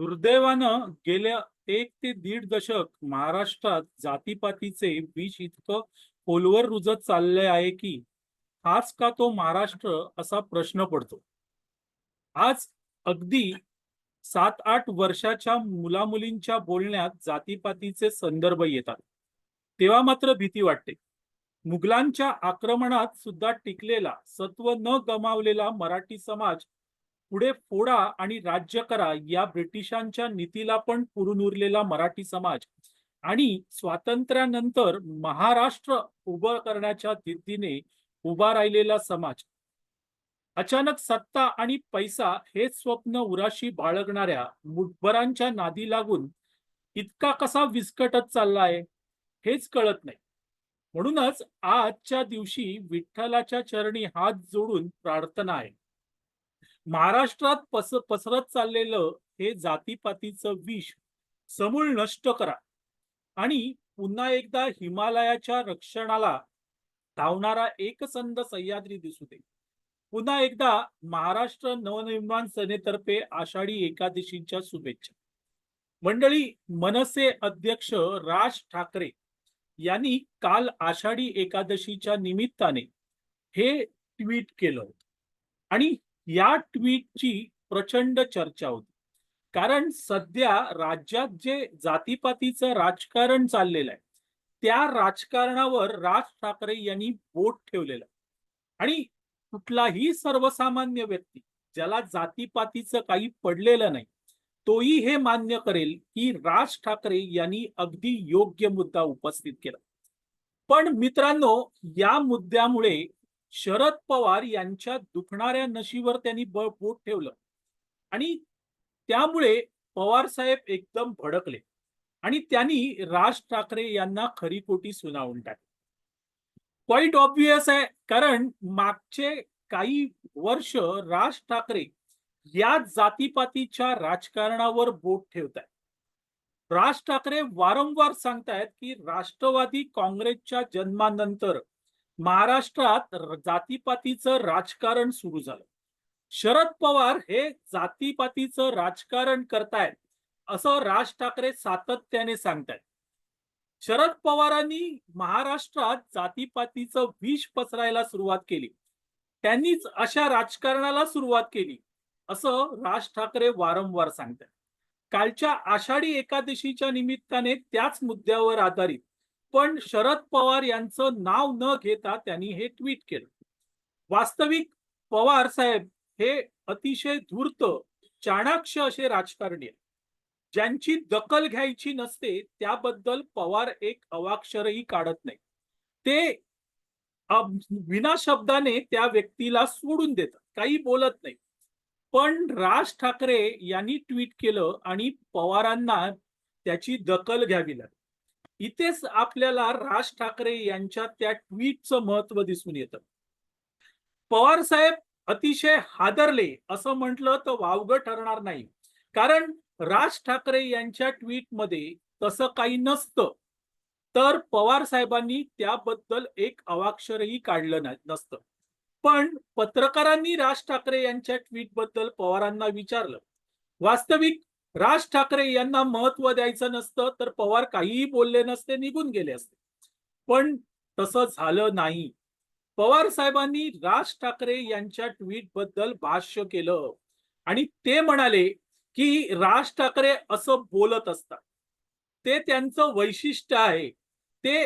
दुर्दैवानं गेल्या एक ते दीड दशक महाराष्ट्रात जातीपातीचे विष इतकं खोलवर रुजत चालले आहे की हाच का तो महाराष्ट्र असा प्रश्न पडतो? आज अगदी सात आठ वर्षाच्या मुलामुलींच्या बोलण्यात जातीपातीचे संदर्भ येतात. तेव्हा मात्र भीती वाटते. मुघलांच्या आक्रमणात सुद्धा टिकलेला सत्व न गमावलेला मराठी समाज पुढे फोडा आणि राज्य करा या ब्रिटिशांच्या नीतीला पण पुरून उरलेला मराठी समाज. आणि स्वातंत्र्यानंतर महाराष्ट्र उभं करण्याच्या जिद्दीने उभा राहिलेला समाज. अचानक सत्ता आणि पैसा हे स्वप्न उराशी बाळगणाऱ्या मुठभरांच्या नादी लागून इतका कसा विस्कटत चालला आहे हेच कळत नाही. म्हणूनच आजच्या दिवशी विठ्ठलाच्या चरणी हात जोडून प्रार्थना आहे. महाराष्ट्रात पस पसरत चाललेलं हे जातीपातीचं विष समूळ नष्ट करा. आणि पुन्हा एकदा हिमालयाच्या रक्षणाला धावणारा एकसंध सह्याद्री दिसू दे. पुन्हा एकदा महाराष्ट्र नवनिर्माण सेनेतर्फे आषाढी एकादशीच्या शुभेच्छा. मंडळी मनसे अध्यक्ष राज ठाकरे यांनी काल आषाढी एकादशीच्या निमित्ताने हे ट्विट केलं आणि या ट्विटची प्रचंड चर्चा होती कारण सध्या राज्यात जे जातीपातीचं राजकारण चाललेलं आहे त्या राजकारणावर राज ठाकरे यांनी बोट ठेवलेलं आहे. आणि कुठलाही सर्वसामान्य व्यक्ती ज्याला जातीपातीचं काही पडलेलं नाही तोही हे मान्य करेल की राज ठाकरे यांनी अगदी योग्य मुद्दा उपस्थित केला पण मित्रांनो या मुद्द्यामुळे शरद पवार यांच्या दुखणाऱ्या नशीवर त्यांनी बोट ठेवलं. आणि त्यामुळे पवार साहेब एकदम भडकले. आणि त्यांनी राज ठाकरे यांना खरीकोटी सुनावून टाकली. क्वाईट ऑब्विस आहे कारण मागचे काही वर्ष राज ठाकरे या जातीपातीच्या राजकारणावर बोट ठेवत आहेत राज ठाकरे वारंवार सांगतायत की राष्ट्रवादी काँग्रेसच्या जन्मानंतर महाराष्ट्रात जातीपातीचं राजकारण सुरू झालं. शरद पवार हे जातीपातीचं राजकारण करतायत असं राज ठाकरे सातत्याने सांगतायत. शरद पवारांनी महाराष्ट्रात जातीपातीचं विष पसरायला सुरुवात केली. त्यांनीच अशा राजकारणाला सुरुवात केली असं राज ठाकरे वारंवार सांगतात कालच्या आषाढी एकादशीच्या निमित्ताने त्याच मुद्द्यावर आधारित पण शरद पवार यांचं नाव न घेता त्यांनी हे ट्विट केलं. वास्तविक पवार साहेब हे अतिशय धूर्त चाणाक्ष असे राजकारणी आहेत. ज्यांची दखल घ्यायची नसते त्याबद्दल पवार एक अवाक्षरही काढत नाही ते विना शब्दाने त्या व्यक्तीला सोडून देतात काही बोलत नाही पण राज ठाकरे यांनी ट्विट केलं आणि पवारांना त्याची दखल घ्यावी लागली. इथेच आपल्याला राज ठाकरे यांच्या त्या ट्विटचं महत्त्व दिसून येतं. पवार साहेब अतिशय हादरले असं म्हटलं तर वावगं ठरणार नाही. कारण राज ठाकरे यांच्या ट्विटमध्ये तसं काही नसतं. तर पवार साहेबांनी त्याबद्दल एक अवाक्षरही काढलं नसतं. पण पत्रकारांनी राज ठाकरे यांच्या ट्विटबद्दल पवारांना विचारलं. वास्तविक राज ठाकरे यांना महत्त्व द्यायचं नसतं तर पवार काहीही बोलले नसते निघून गेले असते. पण तसं झालं नाही. पवार साहेबांनी राज ठाकरे यांच्या ट्विटबद्दल भाष्य केलं. आणि ते म्हणाले की राज ठाकरे असं बोलत असतात. ते त्यांचं वैशिष्ट्य आहे. ते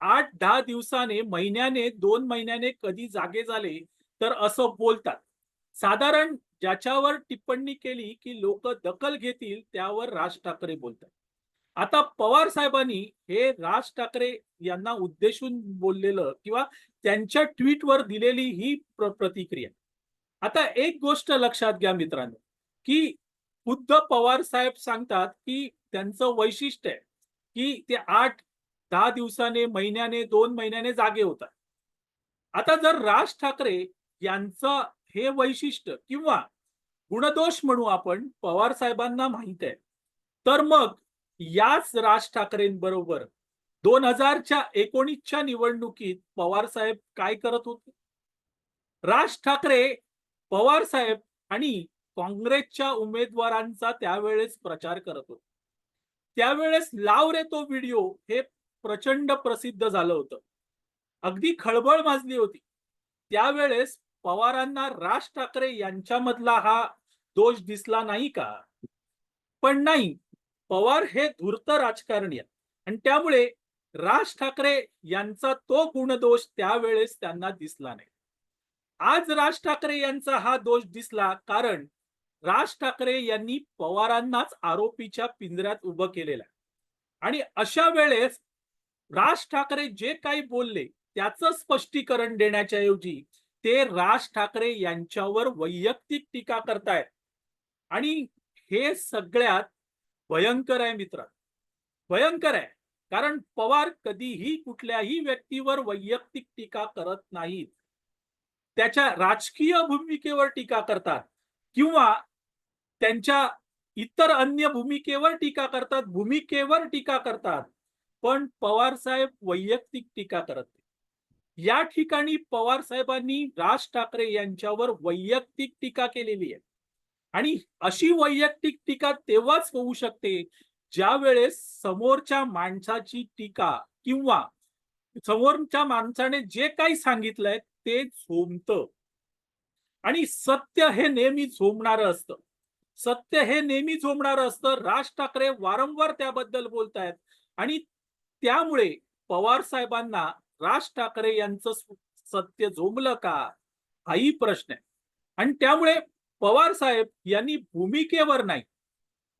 आठ दहा दिवसाने महिन्याने दोन महिन्याने कधी जागे झाले तर असं बोलतात. साधारण ज्याच्यावर टिप्पणी केली की लोक दखल घेतील त्यावर राज ठाकरे बोलतात. आता पवार साहेबांनी हे राज ठाकरे यांना उद्देशून बोललेलं किंवा त्यांच्या ट्विटवर दिलेली ही प्र- प्रतिक्रिया. आता एक गोष्ट लक्षात घ्या मित्रांनो की खुद्द पवार साहेब सांगतात की त्यांचं वैशिष्ट्य आहे की ते आठ दहा दिवसाने महिन्याने दोन महिन्याने जागे होतात. आता जर राज ठाकरे यांचं हे वैशिष्ट्य किंवा गुणदोष म्हणू आपण पवार साहेबांना माहीत आहे. तर मग याच राज ठाकरेंबरोबर दोन हजारच्या एकोणीसच्या निवडणुकीत पवार साहेब काय करत होते? राज ठाकरे पवार साहेब आणि काँग्रेसच्या उमेदवारांचा त्यावेळेस प्रचार करत होते. त्यावेळेस लाव रे तो व्हिडिओ हे प्रचंड प्रसिद्ध झालं होतं. अगदी खळबळ माजली होती. त्यावेळेस पवारांना राज ठाकरे यांच्यामधला हा दोष दिसला नाही का? पण नाही पवार हे धूर्त राजकारणी आहेत. आणि त्यामुळे राज ठाकरे यांचा तो गुणदोष त्यावेळेस त्यांना दिसला नाही. आज राज ठाकरे यांचा हा दोष दिसला कारण राज ठाकरे यांनी पवारांनाच आरोपीच्या पिंजऱ्यात उभं केलेलं आहे. आणि अशा वेळेस राज ठाकरे जे काही बोलले त्याचं स्पष्टीकरण देण्याच्या ऐवजी ते राज ठाकरे यांच्यावर वैयक्तिक टीका करतायत. आणि हे सगळ्यात भयंकर आहे मित्र भयंकर आहे. कारण पवार कधीही कुठल्याही व्यक्तीवर वैयक्तिक टीका करत नाहीत. त्याच्या राजकीय भूमिकेवर टीका करतात किंवा त्यांच्या इतर अन्य भूमिकेवर टीका करतात भूमिकेवर टीका करतात. पण पवार साहेब वैयक्तिक टीका करत या ठिकाणी पवार साहेबांनी राज ठाकरे यांच्यावर वैयक्तिक टीका केलेली आहे. आणि अशी वैयक्तिक टीका तेव्हाच होऊ शकते ज्या वेळेस समोरच्या माणसाची टीका किंवा समोरच्या माणसाने जे काही सांगितलंय ते झोमत. आणि सत्य हे नेहमी झोमणार असतं. सत्य हे नेहमी झोमणार असतं. राज ठाकरे वारंवार त्याबद्दल बोलतायत. आणि त्यामुळे पवार साहेबांना राज ठाकरे यांचं सत्य झोमलं का? हाही प्रश्न आहे. आणि त्यामुळे पवार साहेब यांनी भूमिकेवर नाही.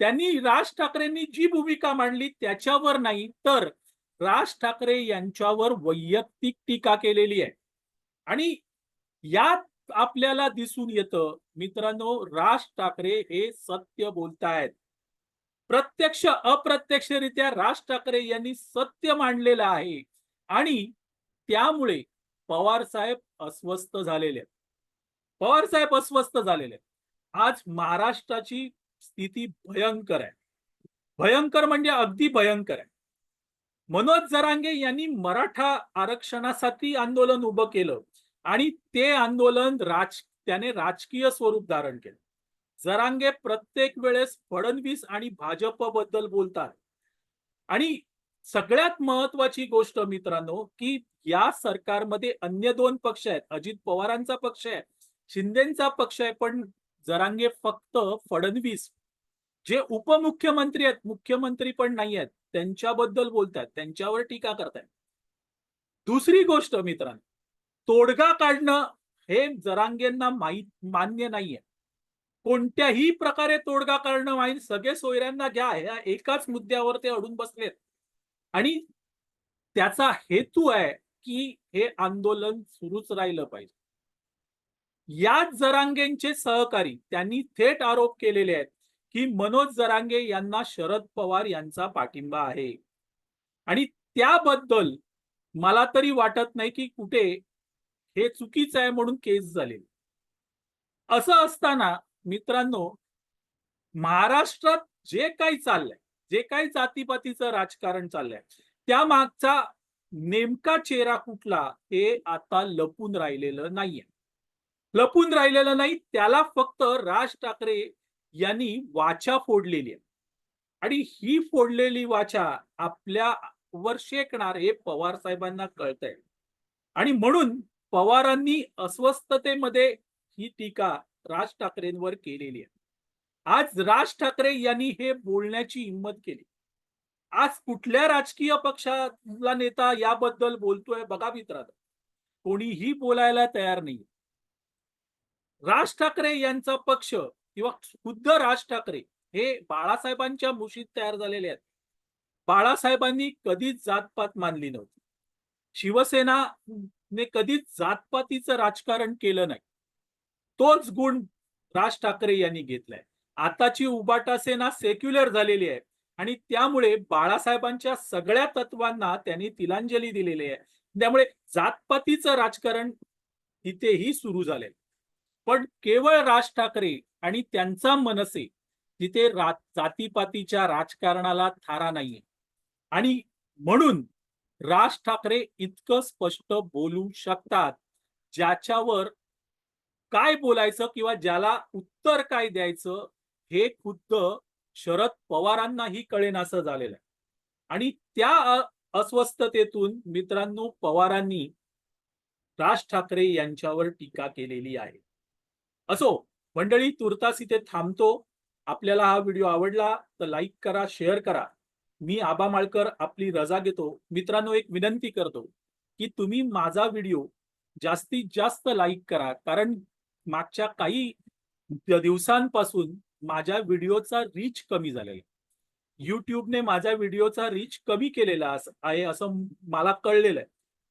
त्यांनी राज ठाकरेंनी जी भूमिका मांडली त्याच्यावर नाही तर राज ठाकरे यांच्यावर वैयक्तिक टीका केलेली आहे. आणि यात आपल्याला दिसून येतं मित्रांनो राज ठाकरे हे सत्य बोलतायत. प्रत्यक्ष अप्रत्यक्षरित्या राज ठाकरे यांनी सत्य मांडलेलं आहे. आणि त्यामुळे पवार साहेब अस्वस्थ झालेले आहेत. पवार साहेब अस्वस्थ झालेले आहेत. आज महाराष्ट्राची स्थिती भयंकर आहे. भयंकर म्हणजे अगदी भयंकर आहे. मनोज जरांगे यांनी मराठा आरक्षणासाठी आंदोलन उभं केलं आणि ते आंदोलन राज त्याने राजकीय स्वरूप धारण केलं. जरांगे प्रत्येक वेळेस फडणवीस आणि भाजपबद्दल बोलतात. आणि सगळ्यात महत्वाची गोष्ट मित्रांनो की या सरकारमध्ये अन्य दोन पक्ष आहेत. अजित पवारांचा पक्ष आहे शिंदेचा पक्ष आहे पण जरांगे फक्त फडणवीस जे उपमुख्यमंत्री आहेत मुख्यमंत्री पण नाही आहेत त्यांच्याबद्दल बोलतात त्यांच्यावर टीका करतायत. दुसरी गोष्ट मित्रांनो तोडगा काढणं हे जरांगेंना माहीत मान्य नाहीये. कोणत्याही प्रकारे तोडगा काढणं माहीत सगळे सोयऱ्यांना घ्या ह्या एकाच मुद्द्यावर ते अडून बसलेत. आणि त्याचा हेतू आहे की हे आंदोलन सुरूच राहिलं पाहिजे. याच जरांगेंचे सहकारी त्यांनी थेट आरोप केलेले आहेत की मनोज जरांगे यांना शरद पवार यांचा पाठिंबा आहे. आणि त्याबद्दल मला तरी वाटत नाही की कुठे हे चुकीचं आहे म्हणून केस झाले. असं असताना मित्रांनो महाराष्ट्रात जे काही चाललंय जे काही जातीपातीचं राजकारण चाललंय त्या मागचा नेमका चेहरा कुठला हे आता लपून राहिलेलं नाहीये. लपून राहिलेलं नाही त्याला फक्त राज ठाकरे यांनी वाचा फोडलेली आहे. आणि ही फोडलेली वाचा आपल्या वर शेकणार हे पवार साहेबांना कळतंय. आणि म्हणून पवारांनी अस्वस्थतेमध्ये ही टीका राज ठाकरेंवर केलेली आहे. आज राज ठाकरे यांनी हे बोलण्याची हिंमत केली. आज कुठल्या राजकीय पक्षातला नेता याबद्दल बोलतोय बघा मित्रांनो. कोणीही बोलायला तयार नाही राज ठाकरे यांचा पक्ष किंवा खुद्द राज ठाकरे हे बाळासाहेबांच्या मुशीत तयार झालेले आहेत. बाळासाहेबांनी कधीच जातपात मानली नव्हती. शिवसेना ने कधीच जातपातीचं राजकारण केलं नाही. तोच गुण राज ठाकरे यांनी घेतलाय. आताची उबाटा सेना सेक्युलर झालेली आहे आणि त्यामुळे बाळासाहेबांच्या सगळ्या तत्वांना त्यांनी तिलांजली दिलेली आहे. त्यामुळे जातपातीचं राजकारण इथेही सुरू झालंय पण केवळ राज ठाकरे आणि त्यांचा मनसे तिथे रा जातीपातीच्या राजकारणाला थारा नाहीये. आणि म्हणून राज ठाकरे इतकं स्पष्ट बोलू शकतात ज्याच्यावर काय बोलायचं किंवा ज्याला उत्तर काय द्यायचं हे खुद्द शरद पवारांनाही कळेनासं झालेलं आहे. आणि त्या अस्वस्थतेतून मित्रांनो पवारांनी राज ठाकरे यांच्यावर टीका केलेली आहे. असो मंडळी तुर्तास इथे थांबतो. आपल्याला हा व्हिडिओ आवडला तर लाईक करा शेअर करा. मी आबा माळकर आपली रजा घेतो. मित्रांनो एक विनंती करतो की तुम्ही माझा व्हिडिओ जास्तीत जास्त लाईक करा. कारण मागच्या काही दिवसांपासून माझ्या व्हिडिओचा रीच कमी झालेला युट्यूबने माझ्या व्हिडिओचा रीच कमी केलेला आहे असं मला कळलेलं आहे.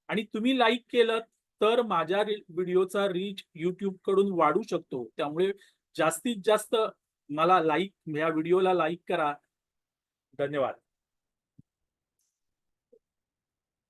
आणि तुम्ही लाईक केलं तर माझ्या व्हिडिओचा रीच युट्यूबकडून वाढू शकतो. त्यामुळे जास्तीत जास्त मला लाईक या व्हिडिओला लाईक करा. धन्यवाद.